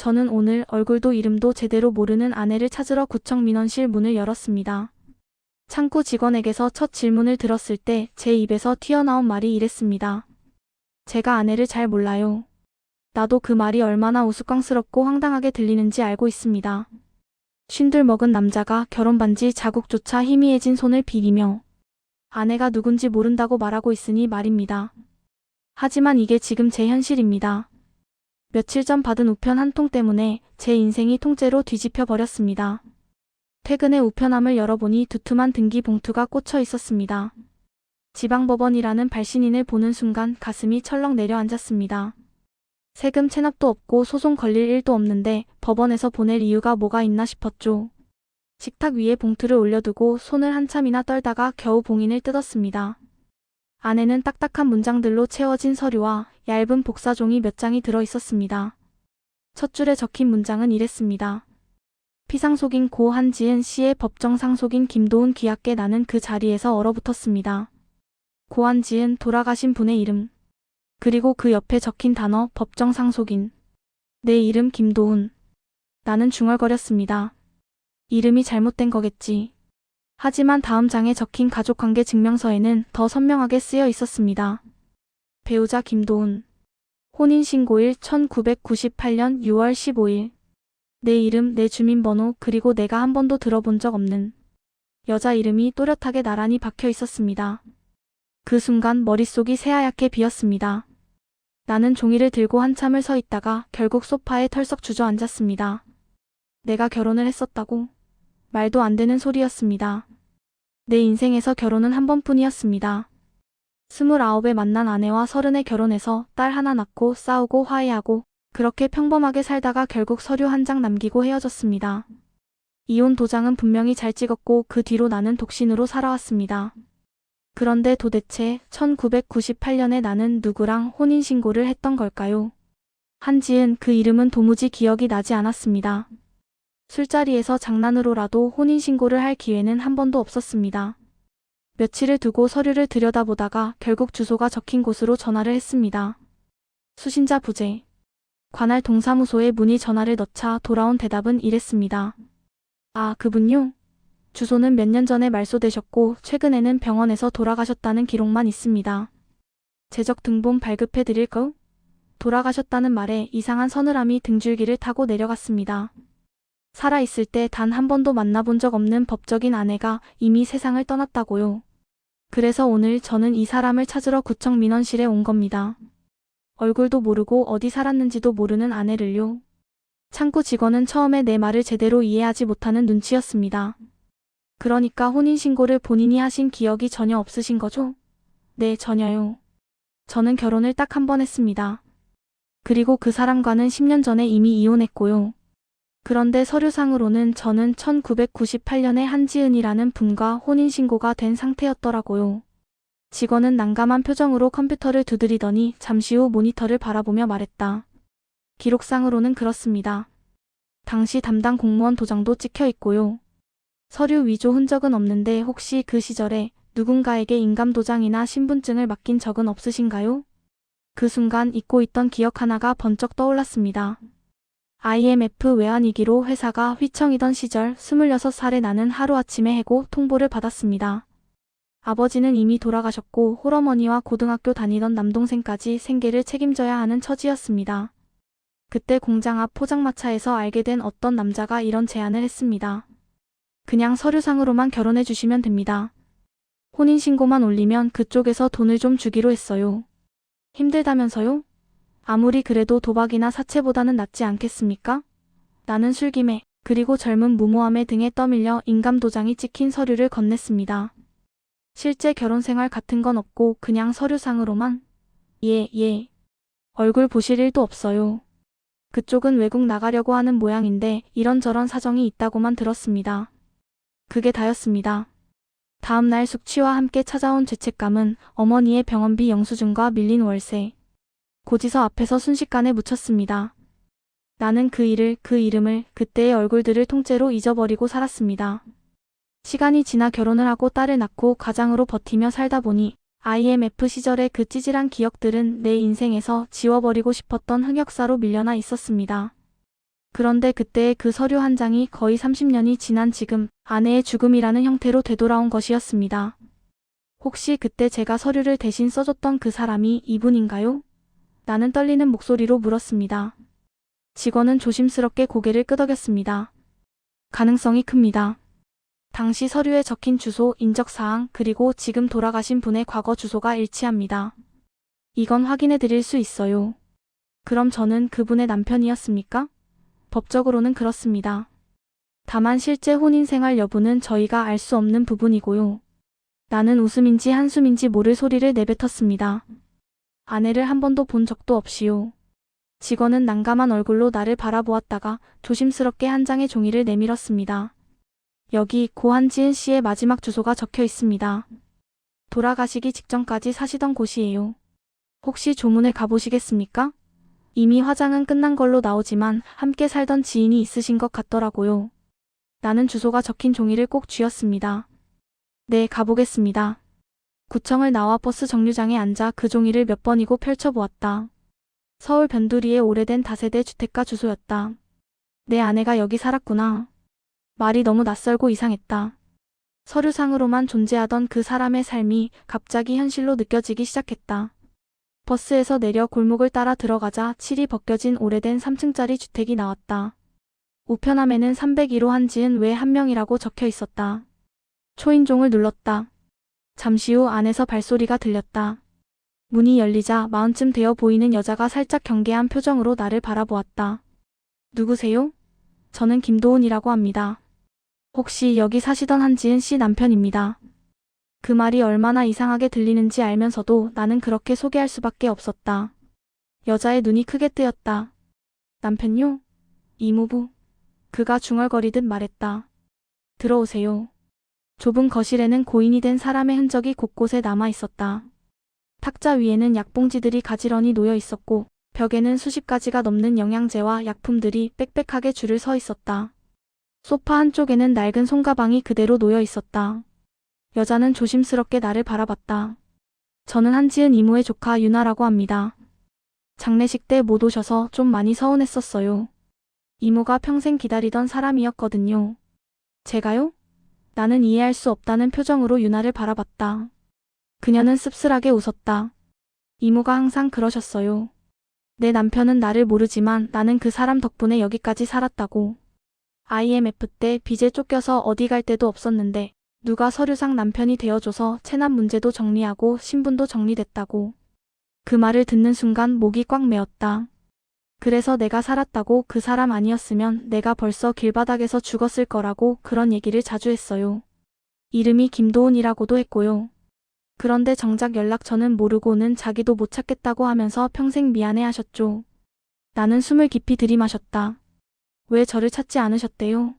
저는 오늘 얼굴도 이름도 제대로 모르는 아내를 찾으러 구청 민원실 문을 열었습니다. 창구 직원에게서 첫 질문을 들었을 때 제 입에서 튀어나온 말이 이랬습니다. 제가 아내를 잘 몰라요. 나도 그 말이 얼마나 우스꽝스럽고 황당하게 들리는지 알고 있습니다. 쉰들 먹은 남자가 결혼 반지 자국조차 희미해진 손을 비비며 아내가 누군지 모른다고 말하고 있으니 말입니다. 하지만 이게 지금 제 현실입니다. 며칠 전 받은 우편 한 통 때문에 제 인생이 통째로 뒤집혀 버렸습니다. 퇴근에 우편함을 열어보니 두툼한 등기 봉투가 꽂혀 있었습니다. 지방법원이라는 발신인을 보는 순간 가슴이 철렁 내려앉았습니다. 세금 체납도 없고 소송 걸릴 일도 없는데 법원에서 보낼 이유가 뭐가 있나 싶었죠. 식탁 위에 봉투를 올려두고 손을 한참이나 떨다가 겨우 봉인을 뜯었습니다. 안에는 딱딱한 문장들로 채워진 서류와 얇은 복사종이 몇 장이 들어 있었습니다. 첫 줄에 적힌 문장은 이랬습니다. 피상속인 고 한지은 씨의 법정 상속인 김도훈 귀하께 나는 그 자리에서 얼어붙었습니다. 고 한지은 돌아가신 분의 이름. 그리고 그 옆에 적힌 단어 법정 상속인. 내 이름 김도훈. 나는 중얼거렸습니다. 이름이 잘못된 거겠지. 하지만 다음 장에 적힌 가족관계 증명서에는 더 선명하게 쓰여 있었습니다. 배우자 김도훈. 혼인신고일 1998년 6월 15일. 내 이름, 내 주민번호, 그리고 내가 한 번도 들어본 적 없는 여자 이름이 또렷하게 나란히 박혀 있었습니다. 그 순간 머릿속이 새하얗게 비었습니다. 나는 종이를 들고 한참을 서 있다가 결국 소파에 털썩 주저앉았습니다. 내가 결혼을 했었다고? 말도 안 되는 소리였습니다. 내 인생에서 결혼은 한 번뿐이었습니다. 스물아홉에 만난 아내와 서른에 결혼해서 딸 하나 낳고 싸우고 화해하고 그렇게 평범하게 살다가 결국 서류 한 장 남기고 헤어졌습니다. 이혼 도장은 분명히 잘 찍었고 그 뒤로 나는 독신으로 살아왔습니다. 그런데 도대체 1998년에 나는 누구랑 혼인신고를 했던 걸까요? 한지은 그 이름은 도무지 기억이 나지 않았습니다. 술자리에서 장난으로라도 혼인신고를 할 기회는 한 번도 없었습니다. 며칠을 두고 서류를 들여다보다가 결국 주소가 적힌 곳으로 전화를 했습니다. 수신자 부재. 관할 동사무소에 문의 전화를 넣자 돌아온 대답은 이랬습니다. 아, 그분요? 주소는 몇 년 전에 말소되셨고 최근에는 병원에서 돌아가셨다는 기록만 있습니다. 재적 등본 발급해 드릴 거? 돌아가셨다는 말에 이상한 서늘함이 등줄기를 타고 내려갔습니다. 살아있을 때 단 한 번도 만나본 적 없는 법적인 아내가 이미 세상을 떠났다고요. 그래서 오늘 저는 이 사람을 찾으러 구청 민원실에 온 겁니다. 얼굴도 모르고 어디 살았는지도 모르는 아내를요. 창구 직원은 처음에 내 말을 제대로 이해하지 못하는 눈치였습니다. 그러니까 혼인신고를 본인이 하신 기억이 전혀 없으신 거죠? 네, 전혀요. 저는 결혼을 딱 한 번 했습니다. 그리고 그 사람과는 10년 전에 이미 이혼했고요. 그런데 서류상으로는 저는 1998년에 한지은이라는 분과 혼인신고가 된 상태였더라고요. 직원은 난감한 표정으로 컴퓨터를 두드리더니 잠시 후 모니터를 바라보며 말했다. 기록상으로는 그렇습니다. 당시 담당 공무원 도장도 찍혀 있고요. 서류 위조 흔적은 없는데 혹시 그 시절에 누군가에게 인감 도장이나 신분증을 맡긴 적은 없으신가요? 그 순간 잊고 있던 기억 하나가 번쩍 떠올랐습니다. IMF 외환위기로 회사가 휘청이던 시절 26살에 나는 하루아침에 해고 통보를 받았습니다. 아버지는 이미 돌아가셨고 홀어머니와 고등학교 다니던 남동생까지 생계를 책임져야 하는 처지였습니다. 그때 공장 앞 포장마차에서 알게 된 어떤 남자가 이런 제안을 했습니다. 그냥 서류상으로만 결혼해 주시면 됩니다. 혼인신고만 올리면 그쪽에서 돈을 좀 주기로 했어요. 힘들다면서요? 아무리 그래도 도박이나 사채보다는 낫지 않겠습니까? 나는 술김에 그리고 젊은 무모함에 등에 떠밀려 인감도장이 찍힌 서류를 건넸습니다. 실제 결혼 생활 같은 건 없고 그냥 서류상으로만 예, 예. 얼굴 보실 일도 없어요. 그쪽은 외국 나가려고 하는 모양인데 이런저런 사정이 있다고만 들었습니다. 그게 다였습니다. 다음 날 숙취와 함께 찾아온 죄책감은 어머니의 병원비 영수증과 밀린 월세, 고지서 앞에서 순식간에 묻혔습니다. 나는 그 일을, 그 이름을, 그때의 얼굴들을 통째로 잊어버리고 살았습니다. 시간이 지나 결혼을 하고 딸을 낳고 가장으로 버티며 살다 보니 IMF 시절의 그 찌질한 기억들은 내 인생에서 지워버리고 싶었던 흑역사로 밀려나 있었습니다. 그런데 그때의 그 서류 한 장이 거의 30년이 지난 지금 아내의 죽음이라는 형태로 되돌아온 것이었습니다. 혹시 그때 제가 서류를 대신 써줬던 그 사람이 이분인가요? 나는 떨리는 목소리로 물었습니다. 직원은 조심스럽게 고개를 끄덕였습니다. 가능성이 큽니다. 당시 서류에 적힌 주소, 인적사항, 그리고 지금 돌아가신 분의 과거 주소가 일치합니다. 이건 확인해 드릴 수 있어요. 그럼 저는 그분의 남편이었습니까? 법적으로는 그렇습니다. 다만 실제 혼인 생활 여부는 저희가 알 수 없는 부분이고요. 나는 웃음인지 한숨인지 모를 소리를 내뱉었습니다. 아내를 한 번도 본 적도 없이요. 직원은 난감한 얼굴로 나를 바라보았다가 조심스럽게 한 장의 종이를 내밀었습니다. 여기 고한지은 씨의 마지막 주소가 적혀 있습니다. 돌아가시기 직전까지 사시던 곳이에요. 혹시 조문을 가보시겠습니까? 이미 화장은 끝난 걸로 나오지만 함께 살던 지인이 있으신 것 같더라고요. 나는 주소가 적힌 종이를 꼭 쥐었습니다. 네, 가보겠습니다. 구청을 나와 버스 정류장에 앉아 그 종이를 몇 번이고 펼쳐보았다. 서울 변두리의 오래된 다세대 주택가 주소였다. 내 아내가 여기 살았구나. 말이 너무 낯설고 이상했다. 서류상으로만 존재하던 그 사람의 삶이 갑자기 현실로 느껴지기 시작했다. 버스에서 내려 골목을 따라 들어가자 칠이 벗겨진 오래된 3층짜리 주택이 나왔다. 우편함에는 301호 한지은 외 한 명이라고 적혀 있었다. 초인종을 눌렀다. 잠시 후 안에서 발소리가 들렸다. 문이 열리자 마흔쯤 되어 보이는 여자가 살짝 경계한 표정으로 나를 바라보았다. 누구세요? 저는 김도훈이라고 합니다. 혹시 여기 사시던 한지은 씨 남편입니다. 그 말이 얼마나 이상하게 들리는지 알면서도 나는 그렇게 소개할 수밖에 없었다. 여자의 눈이 크게 뜨였다. 남편요? 이모부. 그가 중얼거리듯 말했다. 들어오세요. 좁은 거실에는 고인이 된 사람의 흔적이 곳곳에 남아 있었다. 탁자 위에는 약봉지들이 가지런히 놓여 있었고, 벽에는 수십 가지가 넘는 영양제와 약품들이 빽빽하게 줄을 서 있었다. 소파 한쪽에는 낡은 손가방이 그대로 놓여 있었다. 여자는 조심스럽게 나를 바라봤다. 저는 한지은 이모의 조카 유나라고 합니다. 장례식 때 못 오셔서 좀 많이 서운했었어요. 이모가 평생 기다리던 사람이었거든요. 제가요? 나는 이해할 수 없다는 표정으로 유나를 바라봤다. 그녀는 씁쓸하게 웃었다. 이모가 항상 그러셨어요. 내 남편은 나를 모르지만 나는 그 사람 덕분에 여기까지 살았다고. IMF 때 빚에 쫓겨서 어디 갈 데도 없었는데 누가 서류상 남편이 되어줘서 체납 문제도 정리하고 신분도 정리됐다고. 그 말을 듣는 순간 목이 꽉 메었다. 그래서 내가 살았다고 그 사람 아니었으면 내가 벌써 길바닥에서 죽었을 거라고 그런 얘기를 자주 했어요. 이름이 김도훈이라고도 했고요. 그런데 정작 연락처는 모르고는 자기도 못 찾겠다고 하면서 평생 미안해 하셨죠. 나는 숨을 깊이 들이마셨다. 왜 저를 찾지 않으셨대요?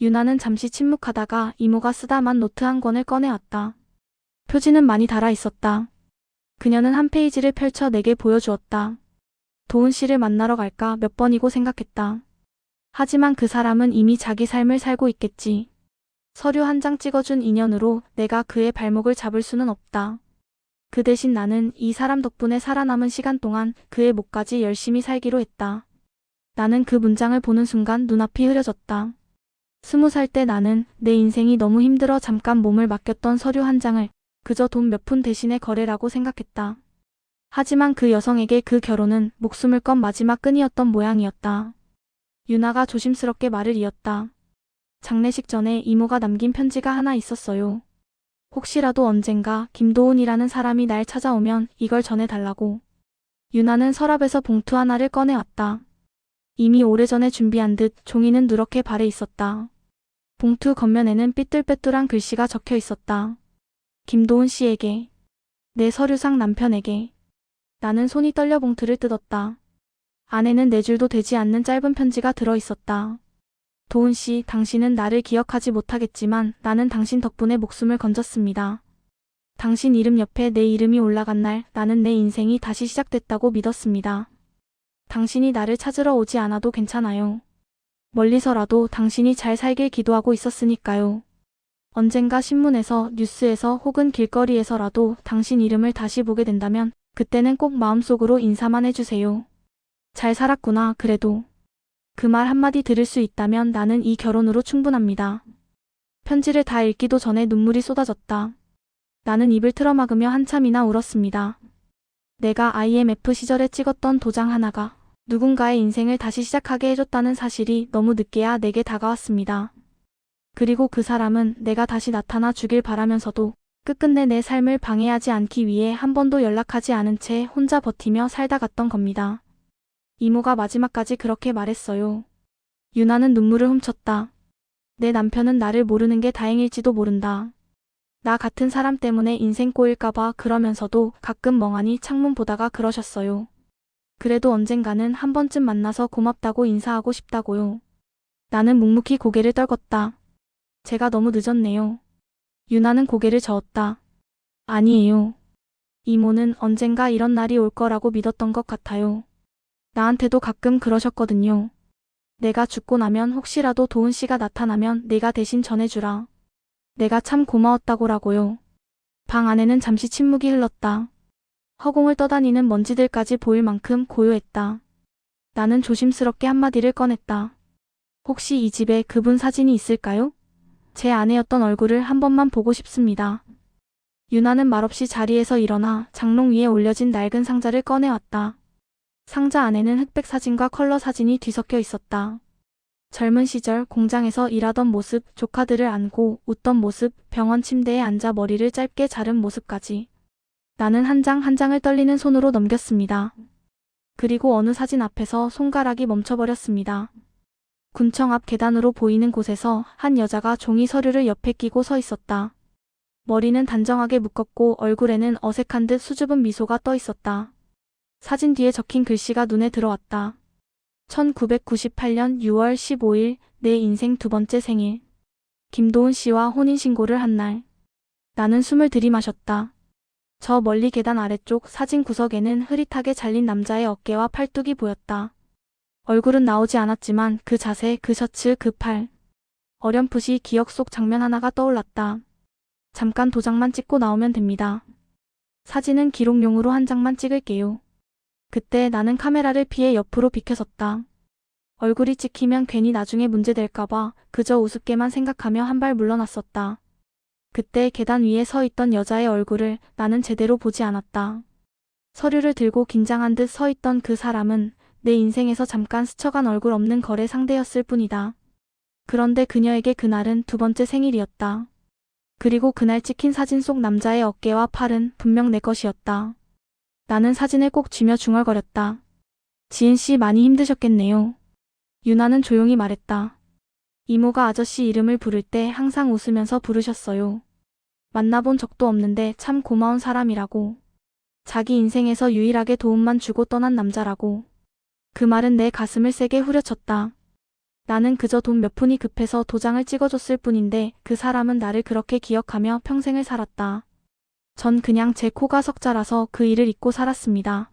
유나는 잠시 침묵하다가 이모가 쓰다만 노트 한 권을 꺼내왔다. 표지는 많이 달아 있었다. 그녀는 한 페이지를 펼쳐 내게 보여주었다. 도훈 씨를 만나러 갈까 몇 번이고 생각했다. 하지만 그 사람은 이미 자기 삶을 살고 있겠지. 서류 한 장 찍어준 인연으로 내가 그의 발목을 잡을 수는 없다. 그 대신 나는 이 사람 덕분에 살아남은 시간 동안 그의 목까지 열심히 살기로 했다. 나는 그 문장을 보는 순간 눈앞이 흐려졌다. 스무 살 때 나는 내 인생이 너무 힘들어 잠깐 몸을 맡겼던 서류 한 장을 그저 돈 몇 푼 대신의 거래라고 생각했다. 하지만 그 여성에게 그 결혼은 목숨을 건 마지막 끈이었던 모양이었다. 유나가 조심스럽게 말을 이었다. 장례식 전에 이모가 남긴 편지가 하나 있었어요. 혹시라도 언젠가 김도훈이라는 사람이 날 찾아오면 이걸 전해달라고. 유나는 서랍에서 봉투 하나를 꺼내왔다. 이미 오래전에 준비한 듯 종이는 누렇게 발에 있었다. 봉투 겉면에는 삐뚤빼뚤한 글씨가 적혀 있었다. 김도훈 씨에게. 내 서류상 남편에게. 나는 손이 떨려 봉투를 뜯었다. 안에는 네 줄도 되지 않는 짧은 편지가 들어 있었다. 도훈 씨, 당신은 나를 기억하지 못하겠지만 나는 당신 덕분에 목숨을 건졌습니다. 당신 이름 옆에 내 이름이 올라간 날 나는 내 인생이 다시 시작됐다고 믿었습니다. 당신이 나를 찾으러 오지 않아도 괜찮아요. 멀리서라도 당신이 잘 살길 기도하고 있었으니까요. 언젠가 신문에서, 뉴스에서 혹은 길거리에서라도 당신 이름을 다시 보게 된다면 그때는 꼭 마음속으로 인사만 해주세요. 잘 살았구나, 그래도. 그 말 한마디 들을 수 있다면 나는 이 결혼으로 충분합니다. 편지를 다 읽기도 전에 눈물이 쏟아졌다. 나는 입을 틀어막으며 한참이나 울었습니다. 내가 IMF 시절에 찍었던 도장 하나가 누군가의 인생을 다시 시작하게 해줬다는 사실이 너무 늦게야 내게 다가왔습니다. 그리고 그 사람은 내가 다시 나타나 주길 바라면서도 끝끝내 내 삶을 방해하지 않기 위해 한 번도 연락하지 않은 채 혼자 버티며 살다 갔던 겁니다. 이모가 마지막까지 그렇게 말했어요. 유나는 눈물을 훔쳤다. 내 남편은 나를 모르는 게 다행일지도 모른다. 나 같은 사람 때문에 인생 꼬일까봐 그러면서도 가끔 멍하니 창문 보다가 그러셨어요. 그래도 언젠가는 한 번쯤 만나서 고맙다고 인사하고 싶다고요. 나는 묵묵히 고개를 떨궜다. 제가 너무 늦었네요. 유나는 고개를 저었다. 아니에요. 이모는 언젠가 이런 날이 올 거라고 믿었던 것 같아요. 나한테도 가끔 그러셨거든요. 내가 죽고 나면 혹시라도 도훈 씨가 나타나면 내가 대신 전해주라. 내가 참 고마웠다고라고요. 방 안에는 잠시 침묵이 흘렀다. 허공을 떠다니는 먼지들까지 보일 만큼 고요했다. 나는 조심스럽게 한마디를 꺼냈다. 혹시 이 집에 그분 사진이 있을까요? 제 아내였던 얼굴을 한 번만 보고 싶습니다. 유나는 말없이 자리에서 일어나 장롱 위에 올려진 낡은 상자를 꺼내왔다. 상자 안에는 흑백 사진과 컬러 사진이 뒤섞여 있었다. 젊은 시절 공장에서 일하던 모습, 조카들을 안고 웃던 모습, 병원 침대에 앉아 머리를 짧게 자른 모습까지. 나는 한 장한 장을 떨리는 손으로 넘겼습니다. 그리고 어느 사진 앞에서 손가락이 멈춰버렸습니다. 군청 앞 계단으로 보이는 곳에서 한 여자가 종이 서류를 옆에 끼고 서 있었다. 머리는 단정하게 묶었고 얼굴에는 어색한 듯 수줍은 미소가 떠 있었다. 사진 뒤에 적힌 글씨가 눈에 들어왔다. 1998년 6월 15일 내 인생 두 번째 생일. 김도훈 씨와 혼인신고를 한 날. 나는 숨을 들이마셨다. 저 멀리 계단 아래쪽 사진 구석에는 흐릿하게 잘린 남자의 어깨와 팔뚝이 보였다. 얼굴은 나오지 않았지만 그 자세, 그 셔츠, 그 팔. 어렴풋이 기억 속 장면 하나가 떠올랐다. 잠깐 도장만 찍고 나오면 됩니다. 사진은 기록용으로 한 장만 찍을게요. 그때 나는 카메라를 피해 옆으로 비켜섰다. 얼굴이 찍히면 괜히 나중에 문제될까봐 그저 우습게만 생각하며 한 발 물러났었다. 그때 계단 위에 서 있던 여자의 얼굴을 나는 제대로 보지 않았다. 서류를 들고 긴장한 듯 서 있던 그 사람은 내 인생에서 잠깐 스쳐간 얼굴 없는 거래 상대였을 뿐이다. 그런데 그녀에게 그날은 두 번째 생일이었다. 그리고 그날 찍힌 사진 속 남자의 어깨와 팔은 분명 내 것이었다. 나는 사진을 꼭 쥐며 중얼거렸다. 지은 씨 많이 힘드셨겠네요. 유나는 조용히 말했다. 이모가 아저씨 이름을 부를 때 항상 웃으면서 부르셨어요. 만나본 적도 없는데 참 고마운 사람이라고. 자기 인생에서 유일하게 도움만 주고 떠난 남자라고. 그 말은 내 가슴을 세게 후려쳤다. 나는 그저 돈 몇 푼이 급해서 도장을 찍어줬을 뿐인데 그 사람은 나를 그렇게 기억하며 평생을 살았다. 전 그냥 제 코가 석자라서 그 일을 잊고 살았습니다.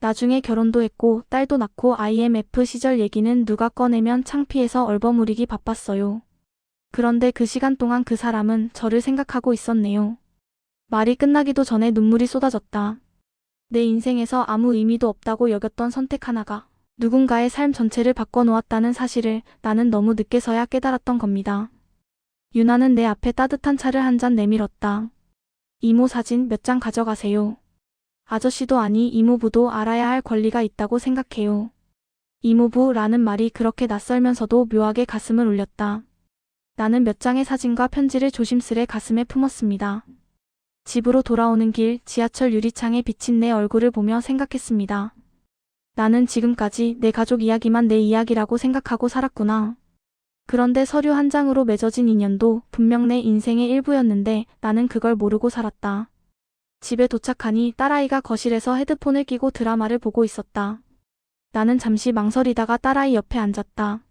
나중에 결혼도 했고 딸도 낳고 IMF 시절 얘기는 누가 꺼내면 창피해서 얼버무리기 바빴어요. 그런데 그 시간 동안 그 사람은 저를 생각하고 있었네요. 말이 끝나기도 전에 눈물이 쏟아졌다. 내 인생에서 아무 의미도 없다고 여겼던 선택 하나가 누군가의 삶 전체를 바꿔놓았다는 사실을 나는 너무 늦게서야 깨달았던 겁니다. 유나는 내 앞에 따뜻한 차를 한 잔 내밀었다. 이모 사진 몇 장 가져가세요. 아저씨도 아니 이모부도 알아야 할 권리가 있다고 생각해요. 이모부라는 말이 그렇게 낯설면서도 묘하게 가슴을 울렸다. 나는 몇 장의 사진과 편지를 조심스레 가슴에 품었습니다. 집으로 돌아오는 길 지하철 유리창에 비친 내 얼굴을 보며 생각했습니다. 나는 지금까지 내 가족 이야기만 내 이야기라고 생각하고 살았구나. 그런데 서류 한 장으로 맺어진 인연도 분명 내 인생의 일부였는데 나는 그걸 모르고 살았다. 집에 도착하니 딸아이가 거실에서 헤드폰을 끼고 드라마를 보고 있었다. 나는 잠시 망설이다가 딸아이 옆에 앉았다.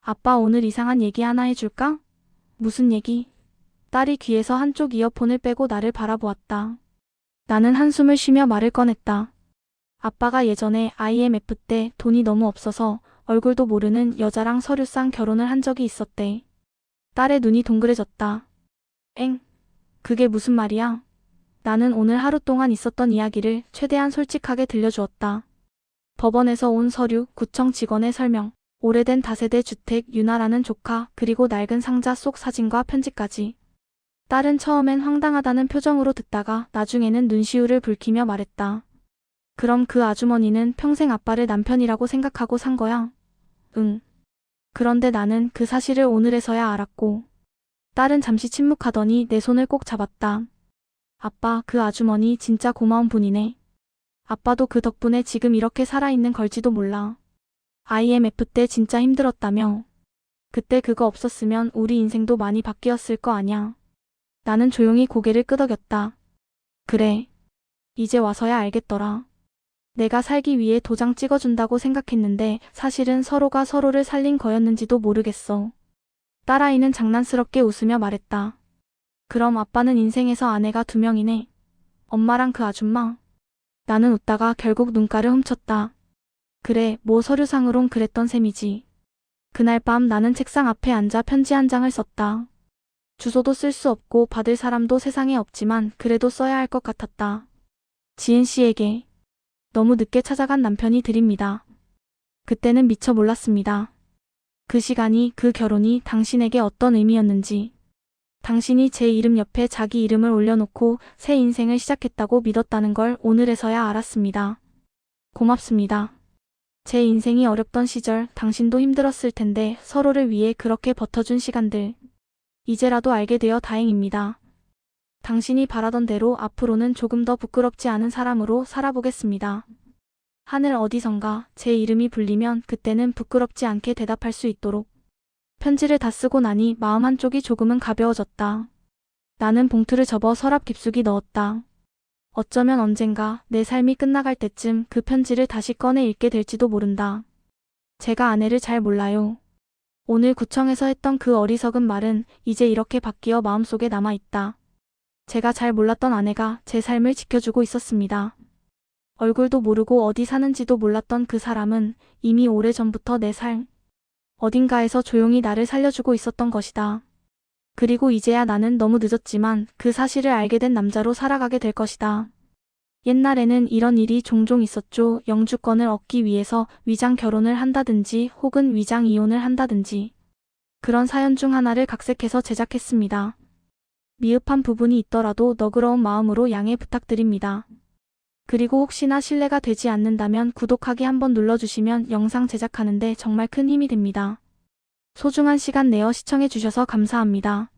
아빠 오늘 이상한 얘기 하나 해줄까? 무슨 얘기? 딸이 귀에서 한쪽 이어폰을 빼고 나를 바라보았다. 나는 한숨을 쉬며 말을 꺼냈다. 아빠가 예전에 IMF 때 돈이 너무 없어서 얼굴도 모르는 여자랑 서류상 결혼을 한 적이 있었대. 딸의 눈이 동그래졌다. 엥? 그게 무슨 말이야? 나는 오늘 하루 동안 있었던 이야기를 최대한 솔직하게 들려주었다. 법원에서 온 서류, 구청 직원의 설명, 오래된 다세대 주택 유나라는 조카 그리고 낡은 상자 속 사진과 편지까지. 딸은 처음엔 황당하다는 표정으로 듣다가 나중에는 눈시울을 붉히며 말했다. 그럼 그 아주머니는 평생 아빠를 남편이라고 생각하고 산 거야? 응. 그런데 나는 그 사실을 오늘에서야 알았고. 딸은 잠시 침묵하더니 내 손을 꼭 잡았다. 아빠, 그 아주머니 진짜 고마운 분이네. 아빠도 그 덕분에 지금 이렇게 살아있는 걸지도 몰라. IMF 때 진짜 힘들었다며. 그때 그거 없었으면 우리 인생도 많이 바뀌었을 거 아냐. 나는 조용히 고개를 끄덕였다. 그래. 이제 와서야 알겠더라. 내가 살기 위해 도장 찍어준다고 생각했는데 사실은 서로가 서로를 살린 거였는지도 모르겠어. 딸아이는 장난스럽게 웃으며 말했다. 그럼 아빠는 인생에서 아내가 두 명이네. 엄마랑 그 아줌마. 나는 웃다가 결국 눈가를 훔쳤다. 그래, 뭐 서류상으론 그랬던 셈이지. 그날 밤 나는 책상 앞에 앉아 편지 한 장을 썼다. 주소도 쓸 수 없고 받을 사람도 세상에 없지만 그래도 써야 할 것 같았다. 지은 씨에게 너무 늦게 찾아간 남편이 드립니다. 그때는 미처 몰랐습니다. 그 시간이 그 결혼이 당신에게 어떤 의미였는지. 당신이 제 이름 옆에 자기 이름을 올려놓고 새 인생을 시작했다고 믿었다는 걸 오늘에서야 알았습니다. 고맙습니다. 제 인생이 어렵던 시절 당신도 힘들었을 텐데 서로를 위해 그렇게 버텨준 시간들. 이제라도 알게 되어 다행입니다. 당신이 바라던 대로 앞으로는 조금 더 부끄럽지 않은 사람으로 살아보겠습니다. 하늘 어디선가 제 이름이 불리면 그때는 부끄럽지 않게 대답할 수 있도록. 편지를 다 쓰고 나니 마음 한쪽이 조금은 가벼워졌다. 나는 봉투를 접어 서랍 깊숙이 넣었다. 어쩌면 언젠가 내 삶이 끝나갈 때쯤 그 편지를 다시 꺼내 읽게 될지도 모른다. 제가 아내를 잘 몰라요. 오늘 구청에서 했던 그 어리석은 말은 이제 이렇게 바뀌어 마음속에 남아있다. 제가 잘 몰랐던 아내가 제 삶을 지켜주고 있었습니다. 얼굴도 모르고 어디 사는지도 몰랐던 그 사람은 이미 오래전부터 내 삶, 어딘가에서 조용히 나를 살려주고 있었던 것이다. 그리고 이제야 나는 너무 늦었지만 그 사실을 알게 된 남자로 살아가게 될 것이다. 옛날에는 이런 일이 종종 있었죠. 영주권을 얻기 위해서 위장 결혼을 한다든지 혹은 위장 이혼을 한다든지. 그런 사연 중 하나를 각색해서 제작했습니다. 미흡한 부분이 있더라도 너그러운 마음으로 양해 부탁드립니다. 그리고 혹시나 신뢰가 되지 않는다면 구독하기 한번 눌러주시면 영상 제작하는데 정말 큰 힘이 됩니다. 소중한 시간 내어 시청해주셔서 감사합니다.